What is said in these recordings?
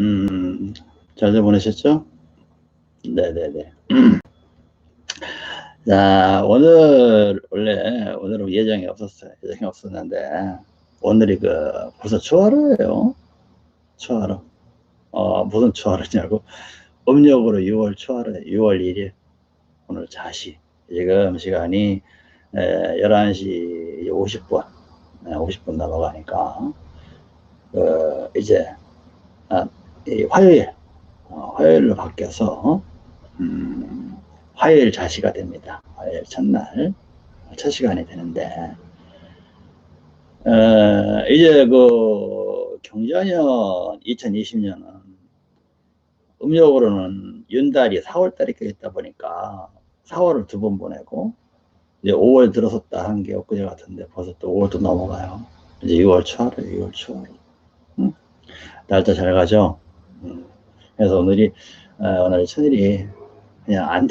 음, 잘들 보내셨죠? 네네네. 자, 오늘, 원래, 오늘은 예정이 없었어요. 예정이 없었는데, 오늘이 그, 벌써 초하루예요 초하루. 어, 무슨 초하루냐고. 음력으로 6월 초하루에 6월 1일. 오늘 자시. 지금 시간이, 에, 11시 50분. 50분 넘어가니까, 그, 이제, 화요일, 어, 화요일로 바뀌어서, 음, 화요일 자시가 됩니다. 화요일 첫날, 첫 시간이 되는데, 어, 이제 그 경자년 2020년은 음력으로는 윤달이 4월달이 껴있다 보니까 4월을 두 번 보내고, 이제 5월 들어섰다 한 게 엊그제 같은데 벌써 또 5월도 넘어가요. 이제 6월 초하루, 6월 초하루. 응? 날짜 잘 가죠? 음. 그래서 오늘이, 어, 오늘 천일이 그냥 안,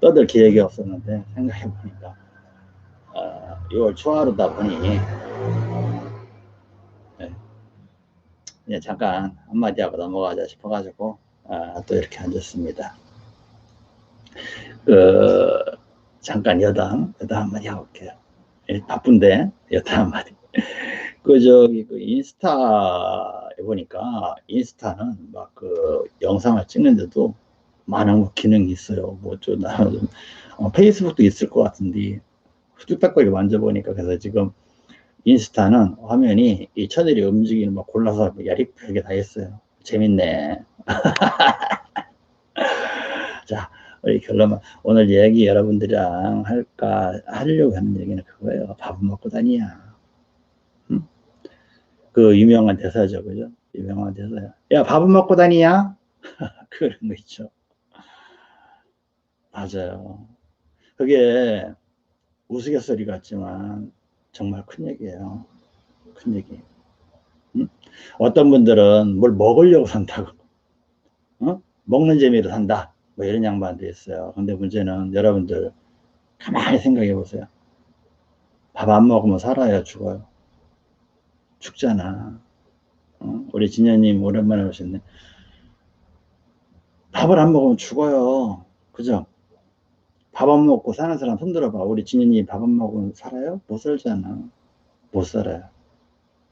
떠들 계획이 없었는데 생각해 보니까, 어, 6월 초하루다 보니, 네. 잠깐 한마디 하고 넘어가자 싶어가지고, 아, 또 이렇게 앉았습니다. 그, 잠깐 여담, 여담 한마디 해볼게요. 예, 바쁜데, 여담 한마디. 그, 저기, 그, 인스타 에 보니까, 인스타는 막 그, 영상을 찍는데도 많은 뭐 기능이 있어요. 뭐, 좀, 나는 좀, 어, 페이스북도 있을 것 같은데, 후딱거리게 만져보니까, 그래서 지금, 인스타는 화면이 이 천일이 움직이는 막 골라서 야리하게 다 했어요. 재밌네. 자, 우리 결론은 오늘 얘기 여러분들이랑 할까, 하려고 하는 얘기는 그거예요. 밥은 먹고 다니야. 응? 그 유명한 대사죠. 그죠? 유명한 대사야. 야, 밥은 먹고 다니냐? 그런 거 있죠. 맞아요. 그게 우스갯소리 같지만 정말 큰 얘기예요. 큰 얘기. 응? 어떤 분들은 뭘 먹으려고 산다고. 어? 먹는 재미로 산다. 뭐 이런 양반도 있어요. 근데 문제는 여러분들 가만히 생각해 보세요. 밥 안 먹으면 살아야 죽어요. 죽잖아. 어? 우리 진현님 오랜만에 오셨네. 밥을 안 먹으면 죽어요. 그죠? 밥 안 먹고 사는 사람 손들어봐. 우리 진현님 밥 안 먹으면 살아요? 못 살잖아. 못 살아요.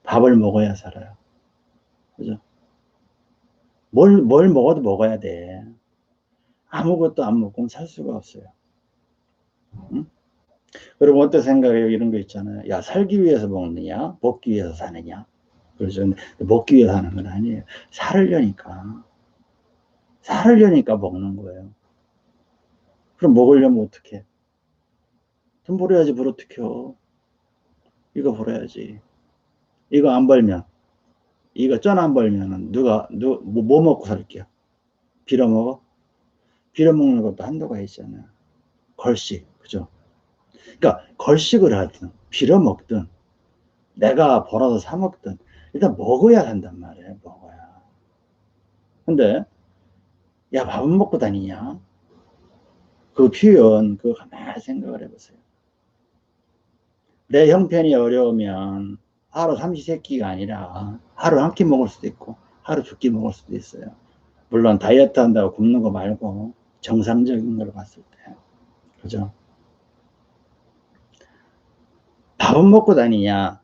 밥을 먹어야 살아요. 그죠? 뭘, 뭘 먹어도 먹어야 돼. 아무것도 안 먹고는 살 수가 없어요. 응? 여러분 어떤 생각이에요? 이런 거 있잖아요. 야 살기 위해서 먹느냐? 먹기 위해서 사느냐? 그렇죠. 먹기 위해서 하는 건 아니에요. 살으려니까. 살으려니까 먹는 거예요. 그럼 먹으려면 어떻게? 돈 벌어야지 요 이거 벌어야지. 이거 안 벌면 이거 전 안 벌면은 누가 누, 뭐, 뭐 먹고 살게요? 빌어 먹어? 빌어먹는 것도 한도가 있잖아요. 걸식, 그죠? 그러니까 걸식을 하든 빌어 먹든 내가 벌어서 사 먹든 일단 먹어야 한단 말이에요. 먹어야. 근데 야 밥은 먹고 다니냐? 그 표현 그거 가만히 생각을 해보세요. 내 형편이 어려우면 하루 삼시세끼가 아니라 하루 한 끼 먹을 수도 있고 하루 두 끼 먹을 수도 있어요. 물론 다이어트 한다고 굶는 거 말고 정상적인 걸 봤을 때. 그죠? 밥은 먹고 다니냐?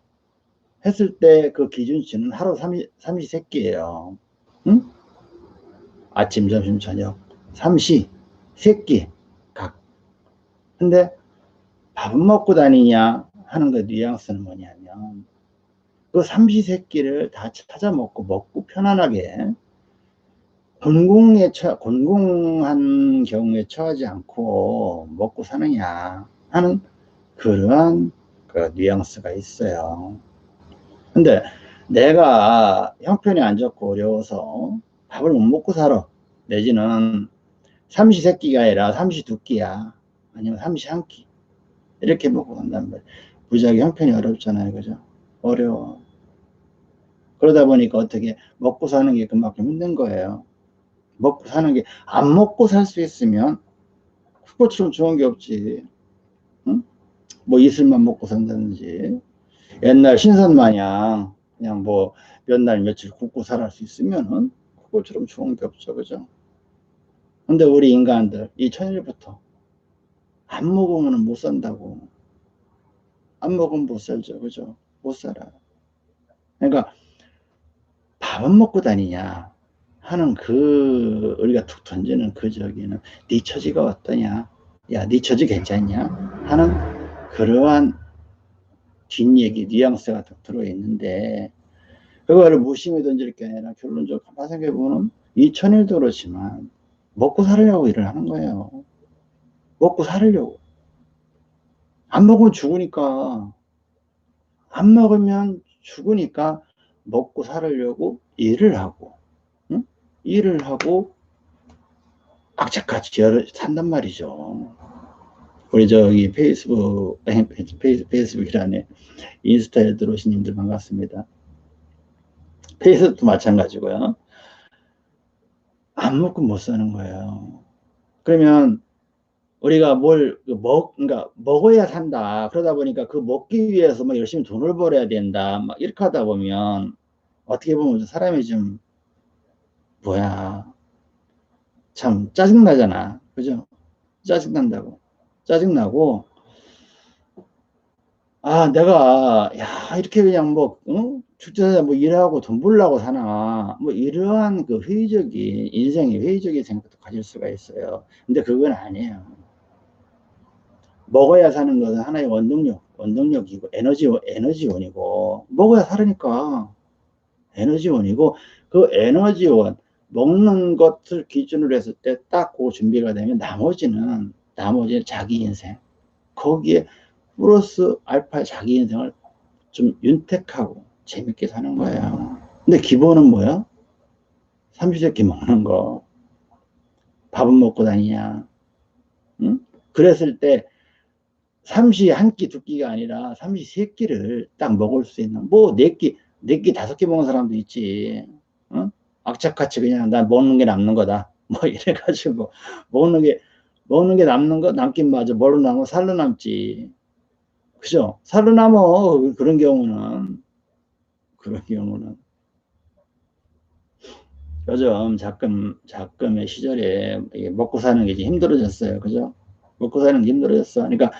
했을 때 그 기준치는 하루 삼시, 삼시세끼예요. 응? 아침, 점심, 저녁. 삼시, 세끼 각. 근데 밥은 먹고 다니냐 하는 그 뉘앙스는 뭐냐면 그 삼시 세끼를 다 찾아 먹고 먹고 편안하게 곤궁에 처, 곤궁한 경우에 처하지 않고 먹고 사느냐 하는 그러한 그 뉘앙스가 있어요. 근데 내가 형편이 안 좋고 어려워서 밥을 못 먹고 살아. 내지는 삼시 세끼가 아니라 삼시 두 끼야. 아니면 삼시 한 끼. 이렇게 먹고 간단 말이야. 무지하게 형편이 어렵잖아요. 그죠? 어려워. 그러다 보니까 어떻게 먹고 사는 게 그만큼 힘든 거예요. 먹고 사는 게 안 먹고 살 수 있으면 그것처럼 좋은 게 없지. 응? 뭐 이슬만 먹고 산다든지 옛날 신선 마냥 그냥 뭐 몇 날 며칠 굶고 살아갈 수 있으면은 그것처럼 좋은 게 없죠. 그죠? 근데 우리 인간들 이 천일부터 안 먹으면 못 산다고. 안 먹으면 못 살죠. 그죠? 못 살아요. 그러니까 밥은 먹고 다니냐 하는 그 우리가 툭 던지는 그 저기는 네 처지가 어떠냐 야네 처지 괜찮냐 하는 그러한 뒷얘기 뉘앙스가 더 들어있는데 그거를 무심히 던질 게 아니라 결론적으로 가만 생각해보면 이 천일도 그렇지만 먹고 살으려고 일을 하는 거예요 먹고 살으려고 안 먹으면 죽으니까 안 먹으면 죽으니까 먹고 살으려고 일을 하고 응? 일을 하고 악착같이 산단 말이죠. 우리 저기 페이스북 페이스, 페이스북이라네 인스타에 들어오신 님들 반갑습니다. 페이스북도 마찬가지고요. 안 먹고 못 사는 거예요. 그러면 우리가 뭘 먹, 그러니까 먹어야 산다. 그러다 보니까 그 먹기 위해서 막 열심히 돈을 벌어야 된다. 막 이렇게 하다 보면 어떻게 보면 사람이 좀 뭐야 참 짜증 나잖아. 그죠? 짜증 난다고. 짜증나고 아 내가 야 이렇게 그냥 뭐 응? 출제자 뭐 일하고 돈 벌라고 사나 뭐 이러한 그 회의적인 인생의 회의적인 생각도 가질 수가 있어요. 근데 그건 아니에요. 먹어야 사는 것은 하나의 원동력, 원동력이고 에너지 에너지원이고 먹어야 살으니까 에너지원이고 그 에너지원 먹는 것을 기준으로 했을 때 딱 그 준비가 되면 나머지는 나머지는 자기 인생 거기에 플러스 알파 자기 인생을 좀 윤택하고 재밌게 사는 거예요. 근데 기본은 뭐야? 삼시세끼 먹는 거. 밥은 먹고 다니냐. 응? 그랬을 때 삼시 한 끼, 두 끼가 아니라 삼시 세 끼를 딱 먹을 수 있는 뭐 네 끼, 네 끼, 다섯 끼 먹는 사람도 있지. 응? 악착같이 그냥 난 먹는 게 남는 거다. 뭐 이래가지고 먹는 게 먹는 게 남는 거 남긴 맞아. 뭘로 남어? 살로 남지. 그죠? 살로 남어. 그런 경우는 그런 경우는 요즘 자금 자금의 시절에 먹고 사는 게 힘들어졌어요. 그죠? 먹고 사는 게 힘들어졌어. 그러니까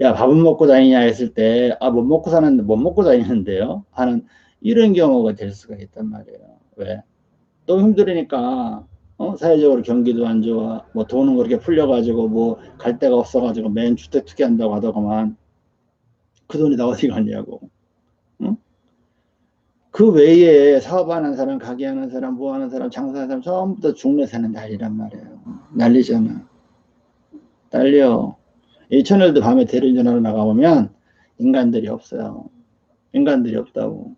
야 밥은 먹고 다니냐 했을 때 아 못 먹고 사는데 못 먹고 다니는데요 하는 이런 경우가 될 수가 있단 말이에요. 왜? 너무 힘들으니까 어? 사회적으로 경기도 안 좋아. 뭐 돈은 그렇게 풀려가지고 뭐 갈 데가 없어가지고 맨 주택 투기한다고 하더구만. 그 돈이 다 어디 갔냐고. 응? 그 외에 사업하는 사람, 가게하는 사람, 뭐하는 사람, 장사하는 사람 전부 다 중내 사는 난리란 말이에요. 난리잖아. 난리요. 이 천일도 밤에 대리전화로 나가보면 인간들이 없어요. 인간들이 없다고.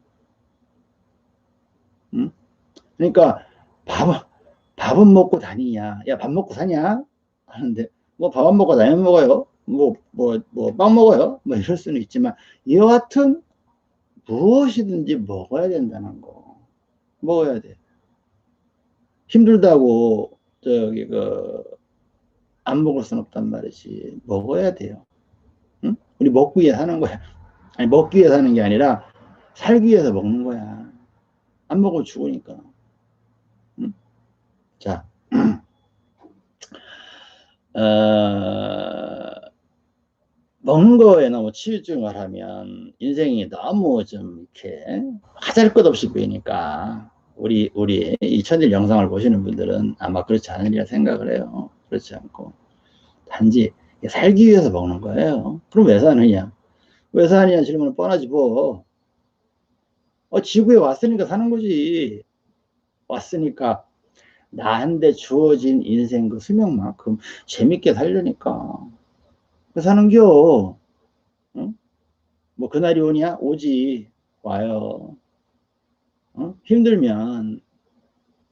응? 그러니까 밥은 밥은 먹고 다니냐? 야 밥 먹고 사냐? 하는데 뭐 밥 안 먹고 다니면 먹어요. 뭐 뭐 뭐 빵 먹어요. 뭐 이럴 수는 있지만 여하튼 무엇이든지 먹어야 된다는 거. 먹어야 돼. 힘들다고 저기 그 안 먹을 수는 없단 말이지. 먹어야 돼요. 응? 우리 먹기 위해 사는 거야. 아니 먹기 위해 사는 게 아니라 살기 위해서 먹는 거야. 안 먹으면 죽으니까. 응? 자, 어, 먹는 거에 너무 치유증을 하면 인생이 너무 좀 이렇게 하잘 것 없이 보이니까 우리 우리 이 천일 영상을 보시는 분들은 아마 그렇지 않으리라 생각을 해요. 그렇지 않고 단지 살기 위해서 먹는 거예요. 그럼 왜 사느냐? 왜 사느냐 질문은 뻔하지 뭐. 어, 지구에 왔으니까 사는 거지. 왔으니까 나한테 주어진 인생 그 수명만큼 재밌게 살려니까. 그 사는겨. 응? 뭐 그날이 오냐? 오지. 와요. 응? 힘들면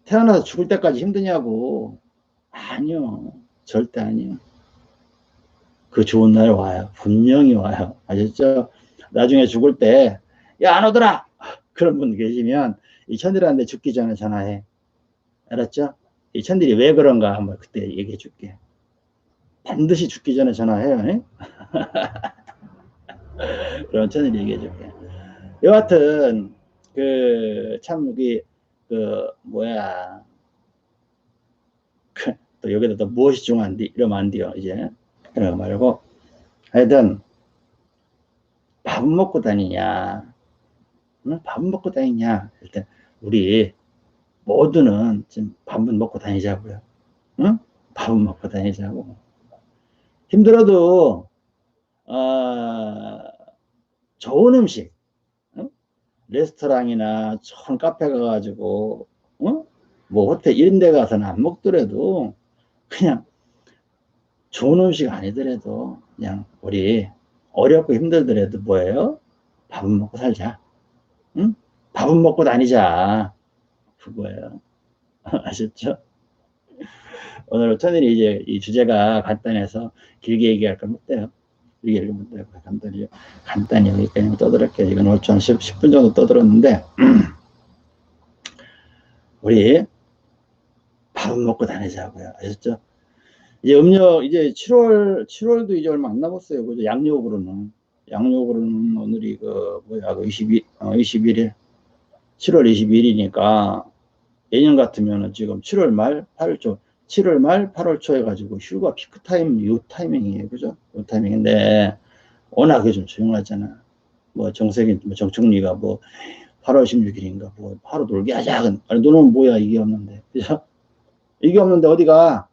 태어나서 죽을 때까지 힘드냐고. 아니요. 절대 아니요. 그 좋은 날 와요. 분명히 와요. 아셨죠? 나중에 죽을 때, 야, 안 오더라! 그런 분 계시면, 이 천들한테 죽기 전에 전화해. 알았죠? 이 천들이 왜 그런가 한번 그때 얘기해 줄게. 반드시 죽기 전에 전화해요. 그럼 천들이 얘기해 줄게. 여하튼, 그, 참, 그, 그, 뭐야. 그, 또 여기다 또 무엇이 중요한디? 이러면 안 돼요, 이제. 그런 거 말고. 하여튼, 밥은 먹고 다니냐. 응? 밥은 먹고 다니냐. 일단, 우리 모두는 지금 밥은 먹고 다니자고요. 응? 밥은 먹고 다니자고. 힘들어도, 어, 좋은 음식, 응? 레스토랑이나 좋은 카페 가가지고, 응? 뭐 호텔 이런 데 가서는 안 먹더라도, 그냥 좋은 음식 아니더라도, 그냥 우리 어렵고 힘들더라도 뭐예요? 밥은 먹고 살자. 응? 밥은 먹고 다니자. 그거예요. 아셨죠? 오늘 천일이 이제 이 주제가 간단해서 길게 얘기할 건 못돼요. 길게 얘기하면 못돼요. 간단히, 간단히 여기까지 떠들을게요. 이건 오늘 좀 10, 10분 정도 떠들었는데, 우리 밥은 먹고 다니자고요. 아셨죠? 이제 음력, 이제 7월, 7월도 이제 얼마 안 남았어요. 그죠? 양력으로는. 양력으로는 오늘이 그, 뭐야, 그 22, 어, 21일. 7월 22일이니까 예년 같으면은 지금 7월 말, 8월 초, 7월 말, 8월 초 해가지고 휴가 피크 타임, 요 타이밍이에요. 그죠? 요 타이밍인데, 워낙에 좀 조용하잖아. 뭐 정세균, 뭐 정청리가 뭐 8월 16일인가 뭐 하루 놀게 하자. 아니, 너는 뭐야, 이게 없는데. 그죠? 이게 없는데 어디가?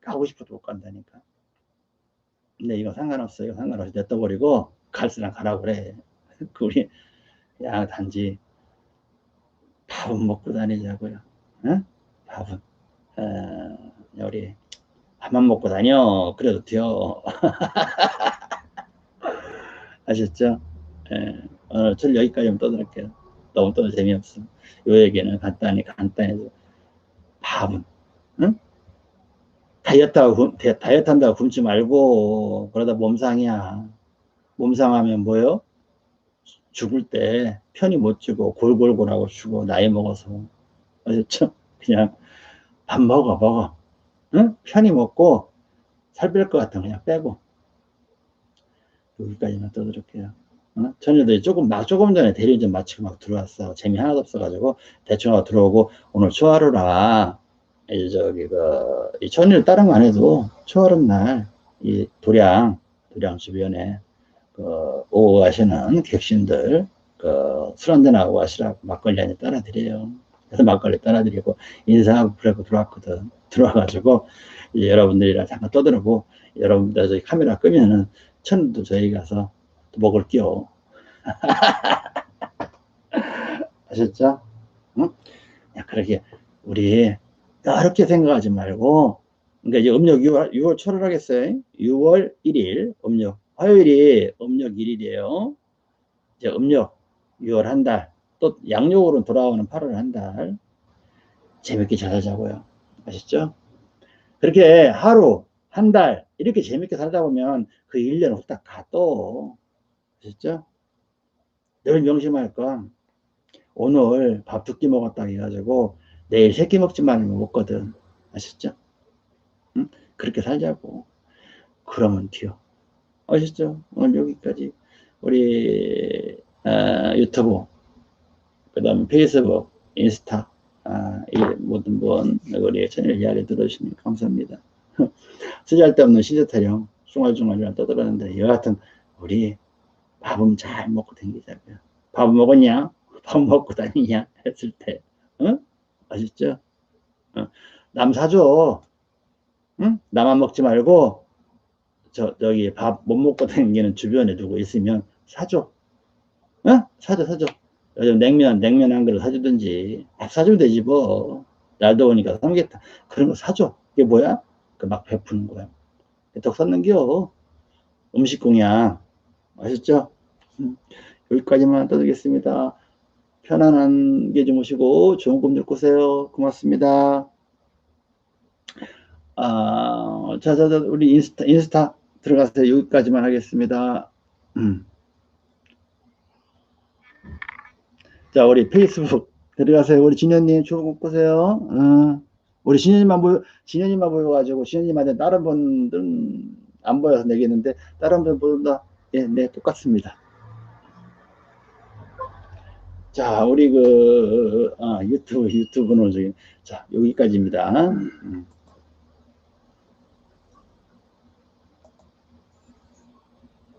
가고 싶어도 못 간다니까. 근데 이거 상관없어. 이거 상관없이 냅둬버리고 갈수랑 가라고 그래. 그 우리, 야, 단지 밥은 먹고 다니자고요. 응? 밥은. 어, 우리 밥만 먹고 다녀. 그래도 돼요. 아셨죠? 예, 오늘 절 여기까지만 떠들을게요. 너무 또 재미없어. 요 얘기는 간단히 간단해서 밥은 응? 다이어트하고 다이어트 한다고 굶지 말고 그러다 몸상이야. 몸상하면 뭐요? 죽을 때 편히 못 주고 골골골하고 죽어 나이 먹어서 아셨죠? 그냥 밥 먹어 먹어 응? 편히 먹고 살 뺄 것 같으면 그냥 빼고 여기까지만 떠들을게요 어? 저녁에 조금 막 조금 전에 대리 좀 마치고 막 들어왔어 재미 하나도 없어가지고 대충 하고 들어오고 오늘 초하루라 이 저기 그이 천일 다른 거 안 해도 초하루 날이 도량 도량 주변에 그 오후 하시는 객신들 그 술 한잔 하고 하시라고 막걸리 한잔 따라 드려요. 그래서 막걸리 따라 드리고 인사하고 그러고 들어왔거든. 들어와가지고 여러분들이랑 잠깐 떠들고 여러분들 저희 카메라 끄면은 천도 저희 가서 먹을 끼요. 아셨죠? 응? 야, 그렇게 우리 어렵게 생각하지 말고 그러니까 이제 음력 6월 6월 초를 하겠어요. 6월 1일 음력 화요일이 음력 1일이에요. 이제 음력 6월 한 달, 또 양력으로 돌아오는 8월 한 달. 재밌게 잘 살자고요. 아셨죠? 그렇게 하루, 한 달, 이렇게 재밌게 살다 보면 그 1년 후딱 가 또. 아셨죠? 늘 명심할 건, 오늘 밥 두 끼 먹었다 해가지고, 내일 세 끼 먹지 말면 먹거든. 아셨죠? 응? 그렇게 살자고. 그러면 돼요. 아셨죠? 오늘 여기까지 우리 어, 유튜브 그 다음 페이스북 인스타 아, 이 모든 분 우리 채널 이야기 들어주시면 감사합니다 쓰잘데없는 시세 타령 중얼중얼 떠들었는데 여하튼 우리 밥은 잘 먹고 다니자고요 밥 먹었냐? 밥 먹고 다니냐? 했을 때 어? 아셨죠? 어. 남 사줘 응? 나만 먹지 말고 저, 저기 밥 못 먹고 다니는 주변에 두고 있으면 사줘. 어? 사줘, 사줘. 요즘 냉면, 냉면 한 그릇 사주든지, 밥 사주면 되지 뭐. 날 더우니까 삼계탕. 그런 거 사줘. 이게 뭐야? 그 막 베푸는 거야. 덕 샀는겨. 음식 공약. 아셨죠? 음, 여기까지만 떠들겠습니다. 편안한 게좀 오시고, 좋은 꿈좀 꾸세요. 고맙습니다. 아, 자, 자, 자, 우리 인스타, 인스타. 들어가서 여기까지만 하겠습니다. 음. 자, 우리 페이스북 들어가세요. 우리 진현님 좋은 보세요. 어. 우리 진현님만 보여, 진현님만 보여가지고, 진현님한테 다른 분들은 안 보여서 내겠는데, 다른 분 보다, 예, 네, 똑같습니다. 자, 우리 그, 아, 유튜브, 유튜브는 저기, 자, 여기까지입니다. 음.